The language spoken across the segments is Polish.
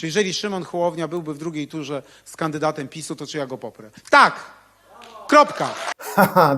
Czy jeżeli Szymon Hołownia byłby w drugiej turze z kandydatem PiSu, to czy ja go poprę? Tak! Kropka!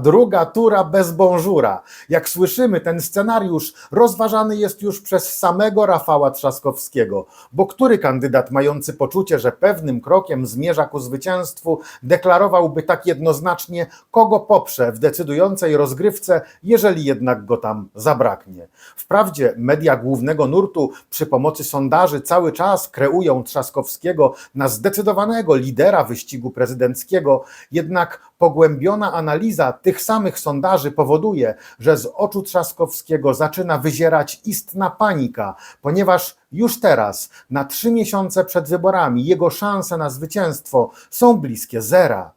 Druga tura bez bonżura. Jak słyszymy, ten scenariusz rozważany jest już przez samego Rafała Trzaskowskiego, bo który kandydat mający poczucie, że pewnym krokiem zmierza ku zwycięstwu, deklarowałby tak jednoznacznie, kogo poprze w decydującej rozgrywce, jeżeli jednak go tam zabraknie. Wprawdzie media głównego nurtu przy pomocy sondaży cały czas kreują Trzaskowskiego na zdecydowanego lidera wyścigu prezydenckiego, jednak pogłębiona analiza tych samych sondaży powoduje, że z oczu Trzaskowskiego zaczyna wyzierać istna panika, ponieważ już teraz, na trzy miesiące przed wyborami, jego szanse na zwycięstwo są bliskie zera.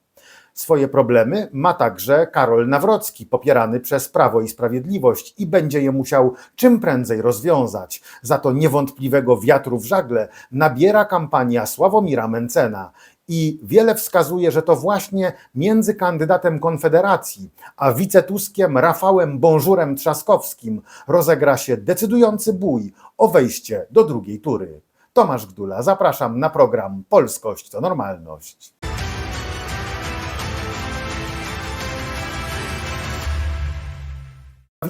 Swoje problemy ma także Karol Nawrocki, popierany przez Prawo i Sprawiedliwość i będzie je musiał czym prędzej rozwiązać. Za to niewątpliwego wiatru w żagle nabiera kampania Sławomira Mencena. I wiele wskazuje, że to właśnie między kandydatem Konfederacji a wicetuskiem Rafałem Bonżurem Trzaskowskim rozegra się decydujący bój o wejście do drugiej tury. Tomasz Gdula, zapraszam na program Polskość to Normalność.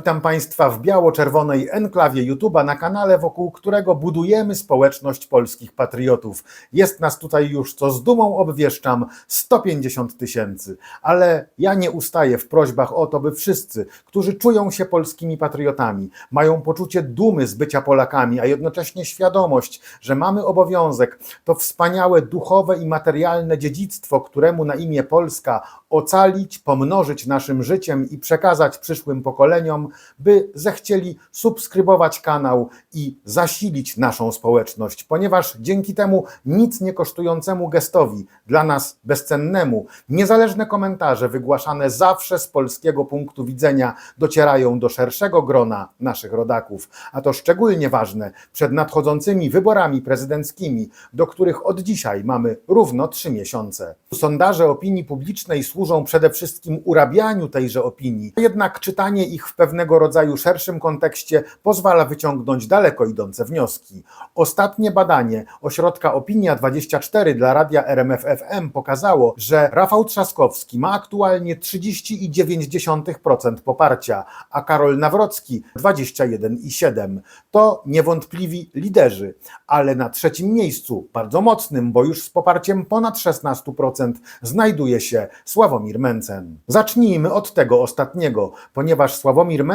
Witam Państwa w biało-czerwonej enklawie YouTube'a na kanale, wokół którego budujemy społeczność polskich patriotów. Jest nas tutaj już, co z dumą obwieszczam, 150 tysięcy. Ale ja nie ustaję w prośbach o to, by wszyscy, którzy czują się polskimi patriotami, mają poczucie dumy z bycia Polakami, a jednocześnie świadomość, że mamy obowiązek to wspaniałe duchowe i materialne dziedzictwo, któremu na imię Polska ocalić, pomnożyć naszym życiem i przekazać przyszłym pokoleniom, by zechcieli subskrybować kanał i zasilić naszą społeczność, ponieważ dzięki temu nic nie kosztującemu gestowi, dla nas bezcennemu, niezależne komentarze wygłaszane zawsze z polskiego punktu widzenia docierają do szerszego grona naszych rodaków. A to szczególnie ważne przed nadchodzącymi wyborami prezydenckimi, do których od dzisiaj mamy równo trzy miesiące. Sondaże opinii publicznej służą przede wszystkim urabianiu tejże opinii, jednak czytanie ich w pewnego rodzaju szerszym kontekście pozwala wyciągnąć daleko idące wnioski. Ostatnie badanie ośrodka Opinia 24 dla radia RMF FM pokazało, że Rafał Trzaskowski ma aktualnie 30,9% poparcia, a Karol Nawrocki 21,7%. To niewątpliwi liderzy, ale na trzecim miejscu, bardzo mocnym, bo już z poparciem ponad 16%, znajduje się Sławomir Mencen. Zacznijmy od tego ostatniego, ponieważ Sławomir Mencen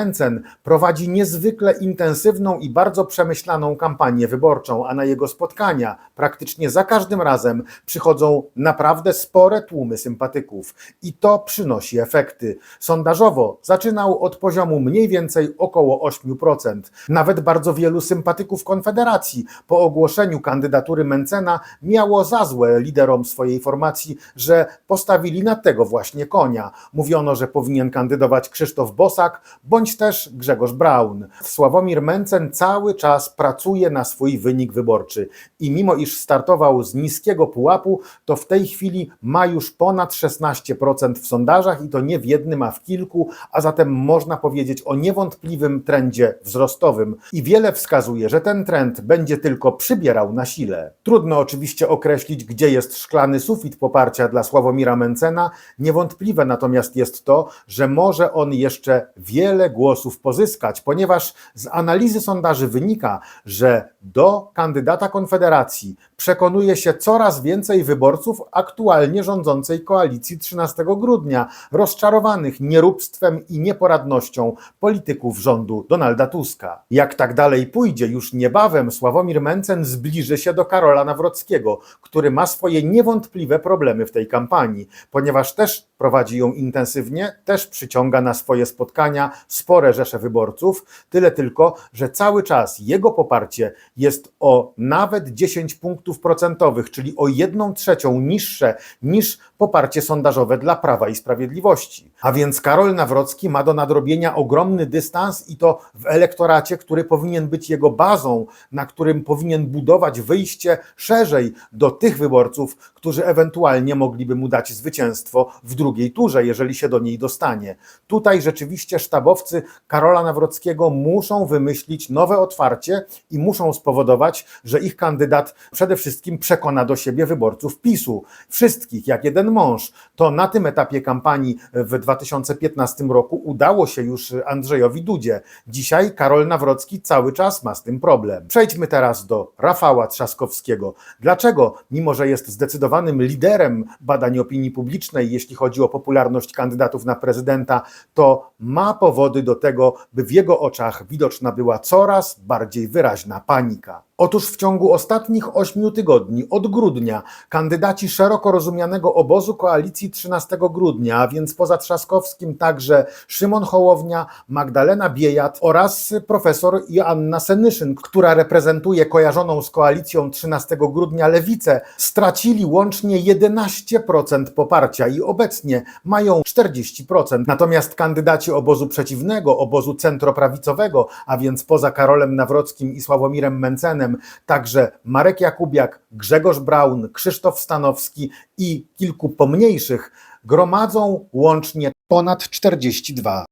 prowadzi niezwykle intensywną i bardzo przemyślaną kampanię wyborczą, a na jego spotkania praktycznie za każdym razem przychodzą naprawdę spore tłumy sympatyków i to przynosi efekty. Sondażowo zaczynał od poziomu mniej więcej około 8%. Nawet bardzo wielu sympatyków Konfederacji po ogłoszeniu kandydatury Mencena miało za złe liderom swojej formacji, że postawili na tego właśnie konia. Mówiono, że powinien kandydować Krzysztof Bosak bądź też Grzegorz Braun. Sławomir Mencen cały czas pracuje na swój wynik wyborczy i mimo iż startował z niskiego pułapu, to w tej chwili ma już ponad 16% w sondażach i to nie w jednym, a w kilku, a zatem można powiedzieć o niewątpliwym trendzie wzrostowym i wiele wskazuje, że ten trend będzie tylko przybierał na sile. Trudno oczywiście określić, gdzie jest szklany sufit poparcia dla Sławomira Mencena, niewątpliwe natomiast jest to, że może on jeszcze wiele głosów pozyskać, ponieważ z analizy sondaży wynika, że do kandydata Konfederacji przekonuje się coraz więcej wyborców aktualnie rządzącej koalicji 13 grudnia, rozczarowanych nieróbstwem i nieporadnością polityków rządu Donalda Tuska. Jak tak dalej pójdzie, już niebawem Sławomir Mencen zbliży się do Karola Nawrockiego, który ma swoje niewątpliwe problemy w tej kampanii, ponieważ też prowadzi ją intensywnie, też przyciąga na swoje spotkania spore rzesze wyborców, tyle tylko, że cały czas jego poparcie jest o nawet 10 punktów procentowych, czyli o 1 trzecią niższe niż poparcie sondażowe dla Prawa i Sprawiedliwości. A więc Karol Nawrocki ma do nadrobienia ogromny dystans i to w elektoracie, który powinien być jego bazą, na którym powinien budować wyjście szerzej do tych wyborców, którzy ewentualnie mogliby mu dać zwycięstwo w drugiej turze, jeżeli się do niej dostanie. Tutaj rzeczywiście sztabowcy Karola Nawrockiego muszą wymyślić nowe otwarcie i muszą spowodować, że ich kandydat przede wszystkim przekona do siebie wyborców PiSu. Wszystkich, jak jeden mąż. To na tym etapie kampanii w 2015 roku udało się już Andrzejowi Dudzie. Dzisiaj Karol Nawrocki cały czas ma z tym problem. Przejdźmy teraz do Rafała Trzaskowskiego. Dlaczego, mimo że jest zdecydowanym liderem badań opinii publicznej, jeśli chodzi o popularność kandydatów na prezydenta, to ma powody do tego, by w jego oczach widoczna była coraz bardziej wyraźna panika. Otóż w ciągu ostatnich ośmiu tygodni, od grudnia, kandydaci szeroko rozumianego obozu koalicji 13 grudnia, a więc poza Trzaskowskim także Szymon Hołownia, Magdalena Biejat oraz profesor Joanna Senyszyn, która reprezentuje kojarzoną z koalicją 13 grudnia lewicę, stracili łącznie 11% poparcia i obecnie mają 40%. Natomiast kandydaci obozu przeciwnego, obozu centroprawicowego, a więc poza Karolem Nawrockim i Sławomirem Mencenem, także Marek Jakubiak, Grzegorz Braun, Krzysztof Stanowski i kilku pomniejszych gromadzą łącznie ponad 42%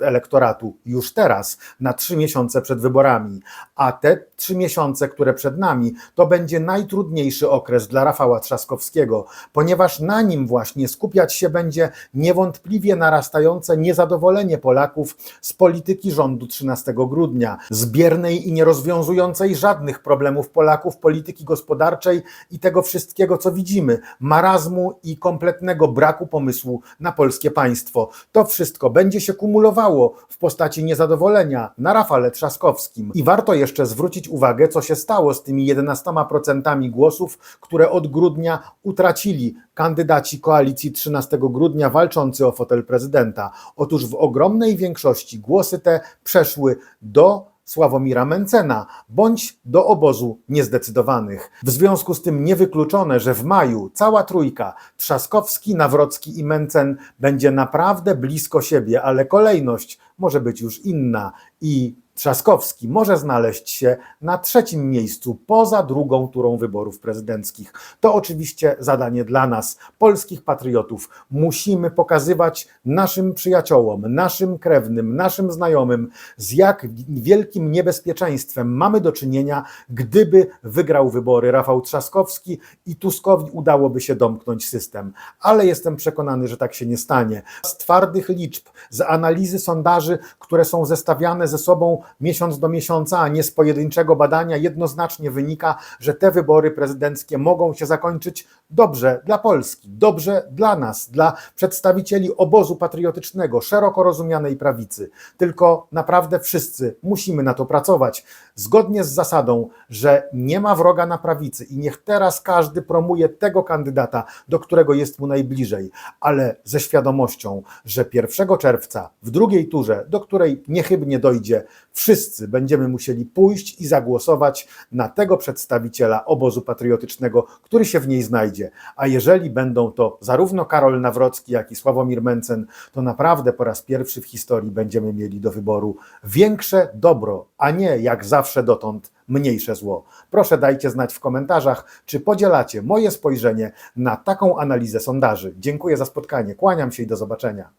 elektoratu już teraz, na trzy miesiące przed wyborami. A te trzy miesiące, które przed nami, to będzie najtrudniejszy okres dla Rafała Trzaskowskiego, ponieważ na nim właśnie skupiać się będzie niewątpliwie narastające niezadowolenie Polaków z polityki rządu 13 grudnia, z biernej i nierozwiązującej żadnych problemów Polaków polityki gospodarczej i tego wszystkiego, co widzimy, marazmu i kompletnego braku pomysłu na polskie państwo. To wszystko będzie się kumulowało w postaci niezadowolenia na Rafale Trzaskowskim. I warto jeszcze zwrócić uwagę, co się stało z tymi 11% głosów, które od grudnia utracili kandydaci koalicji 13 grudnia walczący o fotel prezydenta. Otóż w ogromnej większości głosy te przeszły do Sławomira Mencena bądź do obozu niezdecydowanych. W związku z tym niewykluczone, że w maju cała trójka Trzaskowski, Nawrocki i Mencen będzie naprawdę blisko siebie, ale kolejność może być już inna i Trzaskowski może znaleźć się na trzecim miejscu poza drugą turą wyborów prezydenckich. To oczywiście zadanie dla nas, polskich patriotów. Musimy pokazywać naszym przyjaciołom, naszym krewnym, naszym znajomym, z jak wielkim niebezpieczeństwem mamy do czynienia, gdyby wygrał wybory Rafał Trzaskowski i Tuskowi udałoby się domknąć system. Ale jestem przekonany, że tak się nie stanie. Z twardych liczb, z analizy sondaży, które są zestawiane ze sobą miesiąc do miesiąca, a nie z pojedynczego badania, jednoznacznie wynika, że te wybory prezydenckie mogą się zakończyć dobrze dla Polski, dobrze dla nas, dla przedstawicieli obozu patriotycznego, szeroko rozumianej prawicy. Tylko naprawdę wszyscy musimy na to pracować, zgodnie z zasadą, że nie ma wroga na prawicy i niech teraz każdy promuje tego kandydata, do którego jest mu najbliżej, ale ze świadomością, że 1 czerwca w drugiej turze, do której niechybnie dojdzie, wszyscy będziemy musieli pójść i zagłosować na tego przedstawiciela obozu patriotycznego, który się w niej znajdzie. A jeżeli będą to zarówno Karol Nawrocki, jak i Sławomir Mencen, to naprawdę po raz pierwszy w historii będziemy mieli do wyboru większe dobro, a nie jak zawsze dotąd mniejsze zło. Proszę dajcie znać w komentarzach, czy podzielacie moje spojrzenie na taką analizę sondaży. Dziękuję za spotkanie, kłaniam się i do zobaczenia.